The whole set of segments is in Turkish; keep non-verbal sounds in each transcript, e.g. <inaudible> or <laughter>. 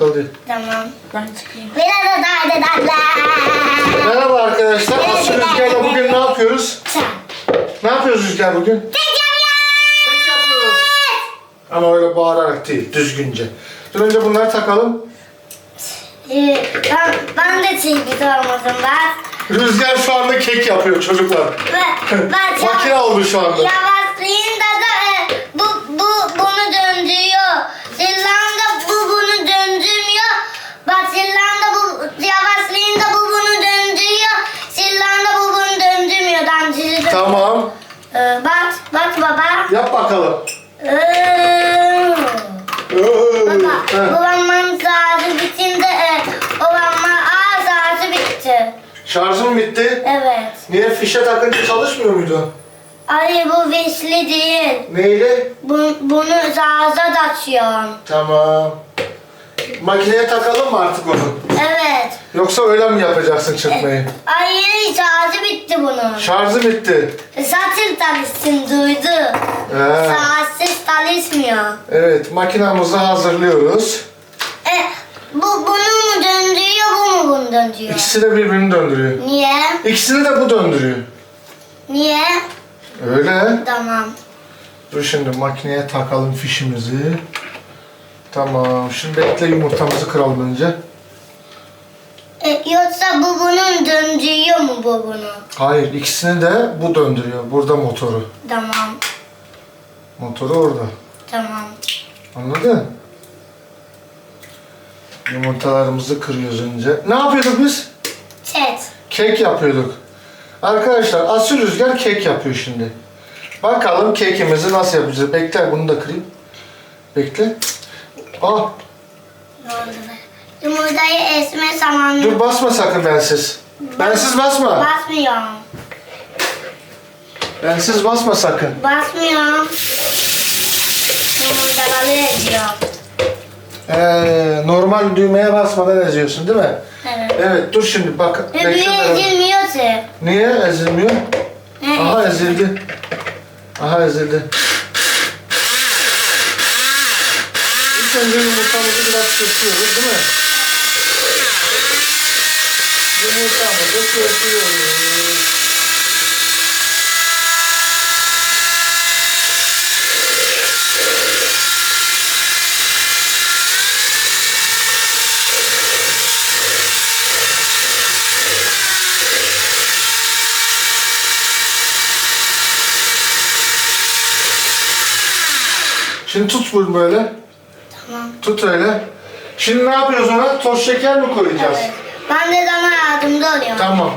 Hadi. Tamam. Ben çıkayım. Da da. Merhaba arkadaşlar. Aslı Rüzgar'la bugün ne yapıyoruz? Sen. Ne yapıyoruz Rüzgar bugün? Tek yapıyor. Tek yapıyoruz. Ama öyle bağırarak değil, düzgünce. Dur önce bunları takalım. Ee, ben, ben de çizgi sormadım ben. Rüzgar şu anda kek yapıyor çocuklar. Ben, <laughs> ben Makine oldu şu anda. Yavaşlayın da da e, bu, bu bunu döndürüyor. Zillanda döndürmüyor. Bak Zillanda bu yavaşlayın da bu bunu döndürüyor. Zillanda bu bunu döndürmüyor. Dö- Tamam. Ee, bak, bak baba. Yap bakalım. Ee, Baba, Heh. babamın saati bitince e, babamın aa saati bitti. Şarjım bitti. Evet. Niye fişe takınca çalışmıyor muydu? Ay bu vesli değil. Neyle? Bu, bunu sağza da açıyorum. Tamam. Makineye takalım mı artık onu? Evet. Yoksa öyle mi yapacaksın çırpmayı? Ay şarjı bitti bunun. Şarjı bitti. Zaten çalışsın duydu. He. Saatsiz çalışmıyor. Evet, makinamızı hazırlıyoruz. E, bu bunu mu döndürüyor bu mu bunu döndürüyor? İkisi de birbirini döndürüyor. Niye? İkisini de bu döndürüyor. Niye? Öyle. Tamam. Dur şimdi makineye takalım fişimizi. Tamam. Şimdi bekle yumurtamızı kıralım önce. E, yoksa bu bunun döndürüyor mu bu bunu? Hayır, ikisini de bu döndürüyor. Burada motoru. Tamam. Motoru orada. Tamam. Anladın? Yumurtalarımızı kırıyoruz önce. Ne yapıyorduk biz? Chat. Kek yapıyorduk. Arkadaşlar Asil Rüzgar kek yapıyor şimdi. Bakalım kekimizi nasıl yapacağız. Bekle bunu da kırayım. Bekle. Ah Ne oldu be? Yumurtayı esme zamanı. dur basma sakın bensiz. Bensiz basma. Basmıyorum. Bensiz basma sakın. Basmıyorum. Yumurtaları eziyorum. Ee, normal düğmeye basmadan eziyorsun değil mi? Evet. Evet dur şimdi bak. Ve bekle büyü beraber. ezilmiyor ki. Niye ezilmiyor? Aha ezildi. Aha ezildi. Önce yumurtamızı biraz çırpıyoruz değil mi? Yumurtamızı çırpıyoruz. Şimdi tut bunu böyle. Tut öyle. Şimdi ne yapıyoruz ona? Toz şeker mi koyacağız? Evet. Ben de sana yardımcı oluyorum. Tamam.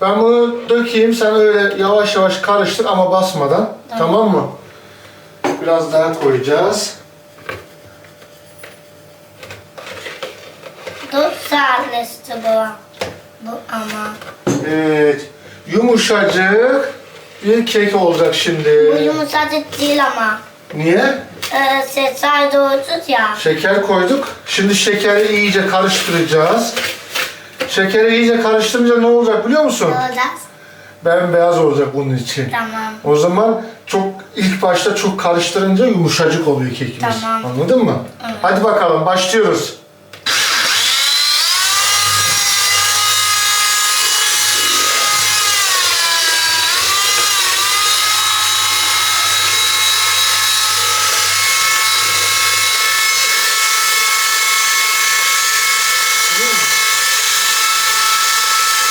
Ben bunu dökeyim. Sen öyle yavaş yavaş karıştır ama basmadan. Tamam, Tamam. mı? Biraz daha koyacağız. Dur sertleşti bu. Bu ama. Evet. Yumuşacık bir kek olacak şimdi. Bu yumuşacık değil ama. Niye? Ee, sesler doğrusu ya. Şeker koyduk. Şimdi şekeri iyice karıştıracağız. Şekeri iyice karıştırınca ne olacak biliyor musun? Ne olacak? Bembeyaz olacak bunun için. Tamam. O zaman çok ilk başta çok karıştırınca yumuşacık oluyor kekimiz. Tamam. Anladın mı? Evet. Hadi bakalım başlıyoruz.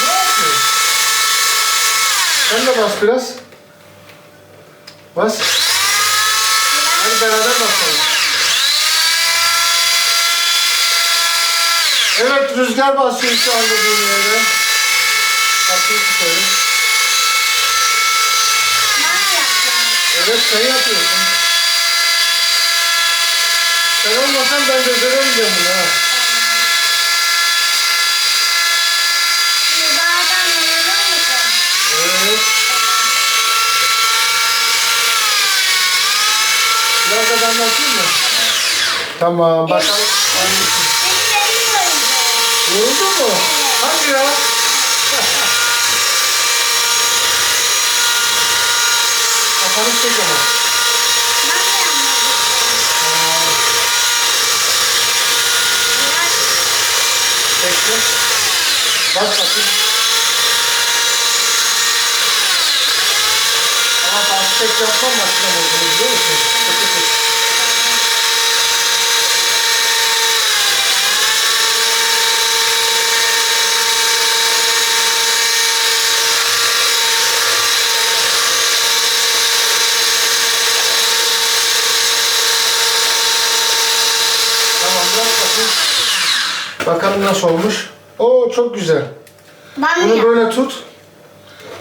Ne yapıyorsun? Sen de bas biraz. Bas. Hadi beraber basalım. Evet rüzgar basıyor şu anda düğmeye. Bakayım şöyle. Evet sen yapıyorsun. Sen olmasan ben beceremeyeceğim bunu ha. Şimdi bazen uyuyor musun? Evet. Biraz da ben bakayım mı? Tamam bakalım. Vurdu mu? Hadi ya. Kafanı çek ama. Bekle. Bak bakayım. Ama tek yapmam makine olduğunu biliyor musun? Tamam bırak bakayım. Bakalım nasıl olmuş. Oo çok güzel. Ben Bunu böyle tut.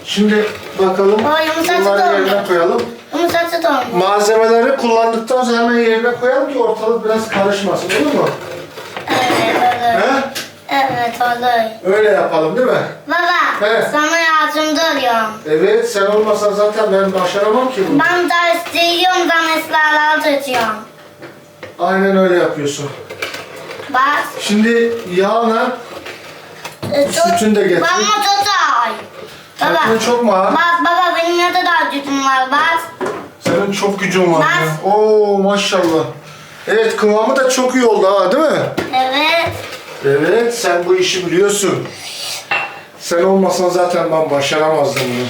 Şimdi bakalım. Aa, yumuşacık Bunları oldu. yerine koyalım. Yumuşatı da olmuş. Malzemeleri kullandıktan sonra hemen yerine koyalım ki ortalık biraz karışmasın olur mu? Evet olur. He? Evet olur. Öyle yapalım değil mi? Baba Evet. sana yardımcı oluyorum. Evet sen olmasan zaten ben başaramam ki bunu. Ben ders değiyorum ben esralar tutuyorum. Aynen öyle yapıyorsun. Bak. Şimdi yağla e, Sütünü de getir. Bana tut ay. Baba. Senin çok mu ağır? Bak baba benim ne kadar gücüm var bak. Senin çok gücün var. Ben- ya. Oo maşallah. Evet kıvamı da çok iyi oldu ha değil mi? Evet. Evet sen bu işi biliyorsun. Sen olmasan zaten ben başaramazdım bunu.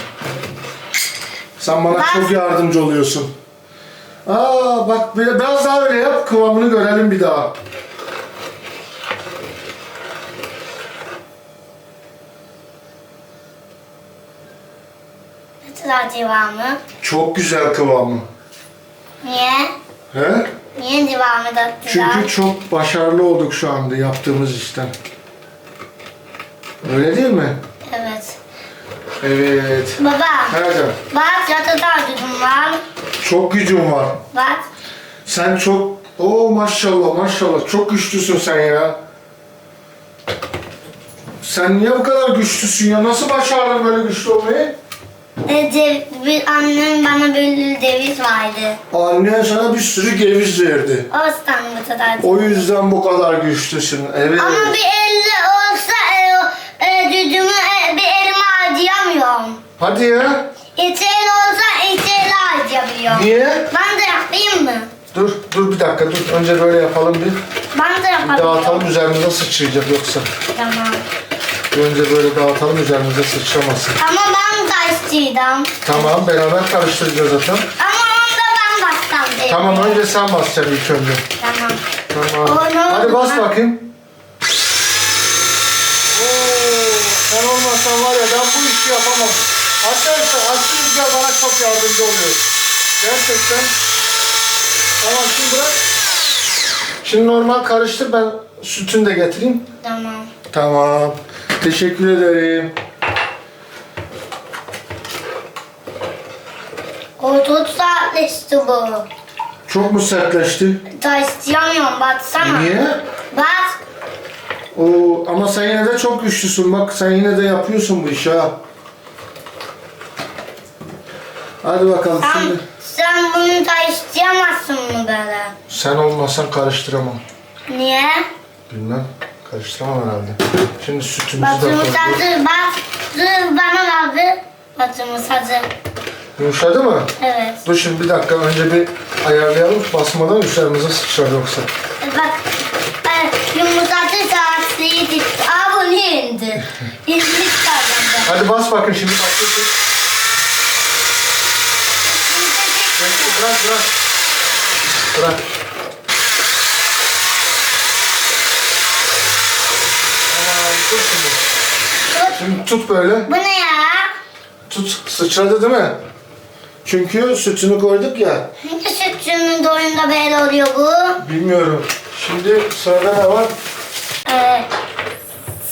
Sen bana Ben- çok yardımcı oluyorsun. Aa bak bir- biraz daha öyle yap kıvamını görelim bir daha. Kadar civarımı? Çok güzel kıvamı. Niye? He? Niye civarımı da güzel? Çünkü çok başarılı olduk şu anda yaptığımız işten. Öyle değil mi? Evet. Evet. Baba. Nerede? Bak kadar gücüm var. Çok gücün var. Bak. Sen çok... Oo maşallah maşallah çok güçlüsün sen ya. Sen niye bu kadar güçlüsün ya? Nasıl başardın böyle güçlü olmayı? E, annem bana böyle deviz vardı. Annen sana bir sürü ceviz verdi. O yüzden bu kadar. O yüzden bu kadar güçlüsün. Evet. Ama bir elle olsa e, e, gücümü e, bir elime harcayamıyorum. Hadi ya. İki el olsa iki el harcayabiliyorum. Niye? Ben de yapayım mı? Dur, dur bir dakika dur. Önce böyle yapalım bir. Ben de Bir yapabiliyorum. dağıtalım üzerimize sıçrayacak yoksa. Tamam. Bir önce böyle dağıtalım üzerimize sıçramasın. Ama ben istiyordum. Tamam beraber karıştıracağız zaten. Ama onda ben baştan değilim. Tamam önce sen basacaksın ilk önce. Tamam. Tamam. Oldu Hadi bas lan? bakayım. Oo, sen olmasan var ya ben bu işi yapamam. Arkadaşlar Aslı Rüzgar bana çok yardımcı oluyor. Gerçekten. Tamam şimdi bırak. Şimdi normal karıştır ben sütünü de getireyim. Tamam. Tamam. Teşekkür ederim. O tut saatleşti bu. Çok mu sertleşti? Da isteyemiyorum baksana. Niye? Bak. Oo, ama sen yine de çok güçlüsün. Bak sen yine de yapıyorsun bu işi ha. Hadi bakalım Sen, şimdi. sen bunu isteyemezsin mi böyle? Sen olmasan karıştıramam. Niye? Bilmem. Karıştıramam herhalde. Şimdi sütümüzü de Batımız koyduk. hazır bak. Dur bana bir. Batımız hazır. Yumuşadı mı? Evet. Dur şimdi bir dakika önce bir ayarlayalım. Basmadan üzerimize sıçrar yoksa. E Bak. E, yumurtacı saatliği. Aa bu niye indi? <laughs> İzlik kazandı. Hadi bas bakın şimdi bak. Bırak bırak. Bırak. Tamam dur şimdi. Şimdi tut böyle. Bu ne ya? Tut. Sıçradı değil mi? Çünkü sütünü koyduk ya. Hangi sütçünün doyunda böyle oluyor bu? Bilmiyorum. Şimdi sırada ne var? Ee,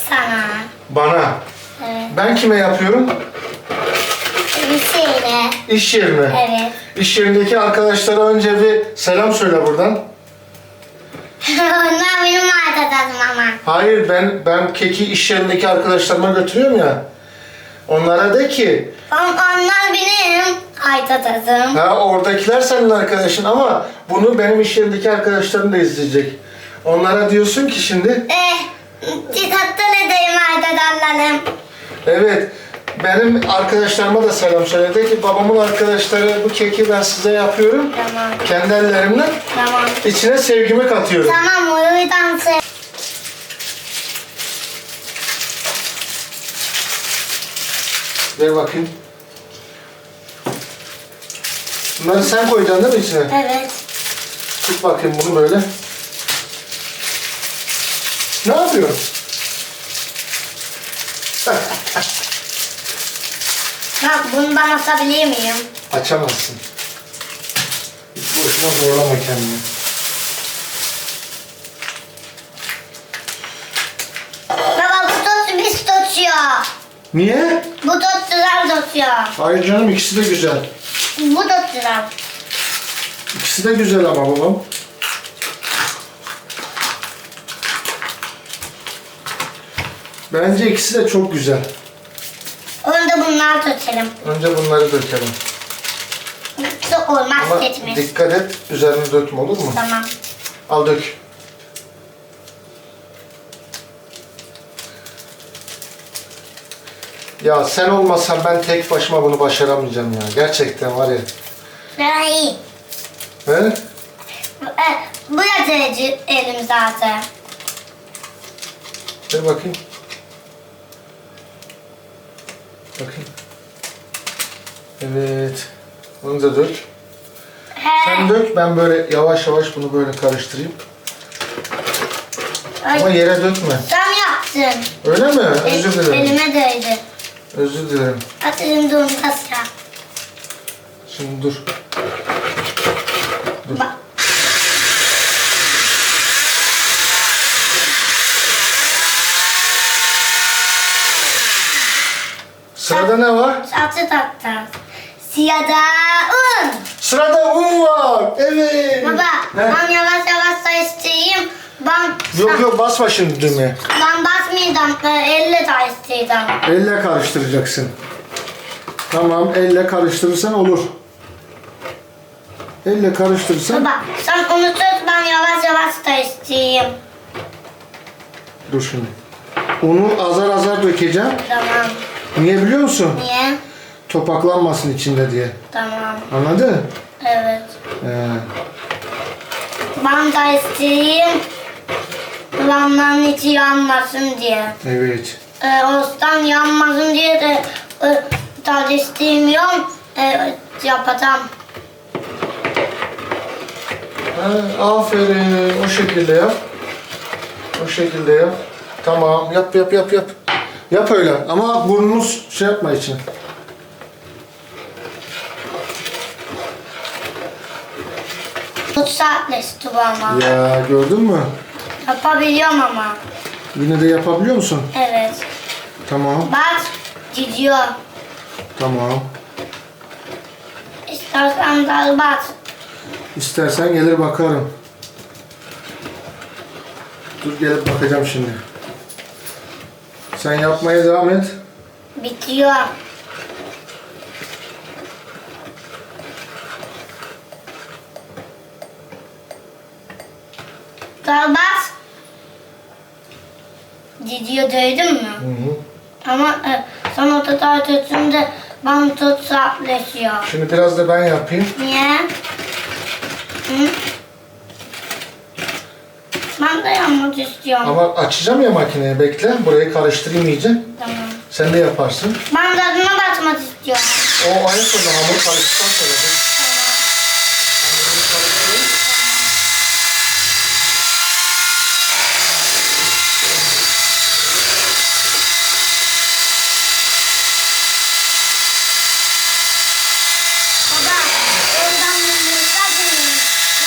sana. Bana. Evet. Ben kime yapıyorum? Şeyle. İş yerine. Evet. İş yerindeki arkadaşlara önce bir selam söyle buradan. <laughs> Onlar benim arkadaşım ama. Hayır ben ben keki iş yerindeki arkadaşlarıma götürüyorum ya. Onlara de ki On, onlar benim arkadaşım. ha oradakiler senin arkadaşın ama bunu benim iş yerindeki arkadaşlarım da izleyecek. Onlara diyorsun ki şimdi Eh, tatlı edeyim arkadaşlarım. evet benim arkadaşlarıma da selam söyle de ki babamın arkadaşları bu keki ben size yapıyorum. Tamam. Kendi ellerimle Tamam. içine sevgimi katıyorum. Tamam o yüzden se- Ver bakayım. Bunları sen koyacaksın değil mi içine? Evet. Tut bakayım bunu böyle. Ne yapıyorsun? Bak bunu ben asabilir miyim? Açamazsın. Hiç boşuna zorlama kendini. Baba bu tostu biz tutuyor. Niye? Bu tost tutuyor. Hayır canım ikisi de güzel. Bu da güzel. İkisi de güzel ama babam. Bence ikisi de çok güzel. Önce bunlar tutalım. Önce bunları dökelim. Çok olmaz Ama seçmiş. dikkat et üzerine dökme olur mu? Tamam. Al dök. Ya sen olmasan ben tek başıma bunu başaramayacağım ya. Gerçekten var ya. Daha iyi. He? E, bu yatırıcı elim zaten. Ver bakayım. Bakayım. Evet. Bunu da dök. Sen He. dök ben böyle yavaş yavaş bunu böyle karıştırayım. Ama Ay, yere dökme. sen yaptın. Öyle mi? Özür dilerim. Elime değdi. Özür dilerim. Atırım da onu kasya. Şimdi dur. Dur. Bak. Sırada ne var? Atı taktı. Siyada un. Sırada un var. Evet. Baba He. ben yavaş yavaş sayıştırayım. Ben, Yok yok basma şimdi düğmeye. ben basmayacağım. Ben elle sayıştıracağım. Elle karıştıracaksın. Tamam elle karıştırırsan olur. Elle karıştırırsan. Baba sen onu tut ben yavaş yavaş sayıştırayım. Dur şimdi. Unu azar azar dökeceğim. Tamam. Niye biliyor musun? Niye? Topaklanmasın içinde diye. Tamam. Anladın? Evet. Ee, Ben sayıştırayım. Lanların içi yanmasın diye. evet. Ee, ostan yanmasın diye de e, çalıştırmıyorum. E, yapacağım. Ha, aferin. O şekilde yap. O şekilde yap. Tamam. Yap yap yap yap. Yap öyle. Ama burnunuz şey yapma için. Tut saatleşti bu ama. Ya gördün mü? Yapabiliyorum ama. Yine de yapabiliyor musun? Evet. Tamam. Bak gidiyor. Tamam. İstersen dal bak. İstersen gelir bakarım. Dur gelip bakacağım şimdi. Sen yapmaya devam et. Bitiyor. Dal Gidiyor duydun mu? Hı hı. Ama e, sen o tutar tutunca ben tut. Şimdi biraz da ben yapayım. Niye? Hı? Ben de yapmak istiyorum. Ama açacağım ya makineyi bekle. Burayı karıştırayım iyice. Tamam. Sen de yaparsın. Ben tadına bakmak istiyorum. O aynı sonra hamur karıştıktan sonra. dur. Tamam. Hamurunu karıştırayım. Baba, oradan yumurta değil.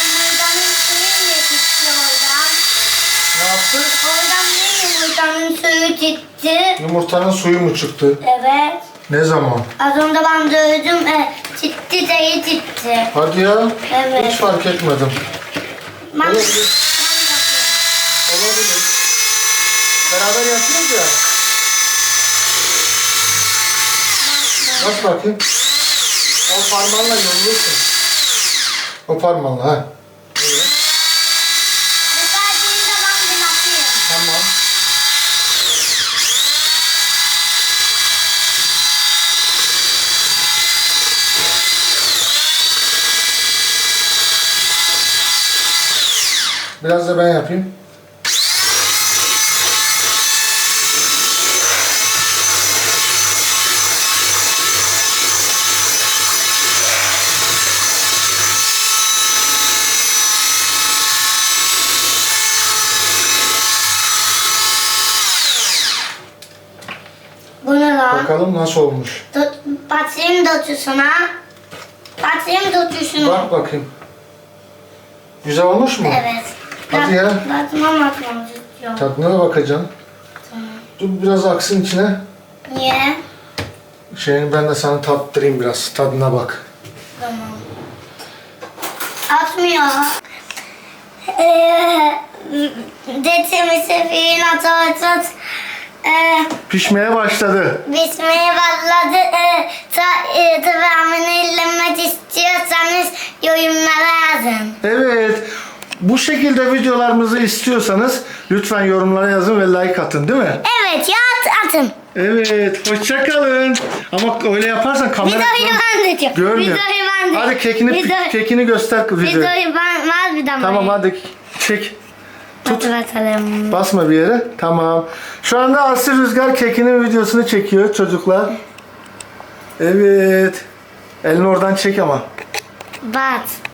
Yumurtanın suyu yetişti oradan. Ne yaptı? Oradan ne yumurtanın suyu çıktı? Yumurtanın suyu mu çıktı? Evet. Ne zaman? Az önce ben gördüm. E, çıktı sayı çıktı. Hadi ya. Evet. Hiç fark etmedim. Ben, Olabilir. Olabilir. Beraber yapıyoruz ya. Bak bakayım. O parmağınla yolluyorsun. O parmağınla ha. Biraz da ben yapayım. Bu? Bakalım nasıl olmuş. Tut, patriği mi dötüyorsun ha? Patriği mi dötüyorsun? Bak bakayım. Güzel olmuş mu? Evet. Hadi ya. Batma batmam istiyorum. Tadına da bakacaksın. Dur biraz aksın içine. Niye? Şeyini ben de sana tattırayım biraz. Tadına bak. Tamam. Atmıyor. Ee, Dedemi sefirin atat ee, Pişmeye başladı. Bismeye başladı. Ee, ta, e, devamını izlemek istiyorsanız yorumlara yazın. Evet. Bu şekilde videolarımızı istiyorsanız lütfen yorumlara yazın ve like atın değil mi? Evet ya at, atın. Evet. Hoşçakalın. Ama öyle yaparsan kamera Videoyu ben de görmüyor. Videoyu ben de. Hadi kekini Video- kekini göster videoyu. Videoyu ben var bir daha. Tamam hadi çek. Tut. Hatırlatalım. Basma bir yere. Tamam. Şu anda Aslı Rüzgar kekinin videosunu çekiyor çocuklar. Evet. Elini oradan çek ama. Bat.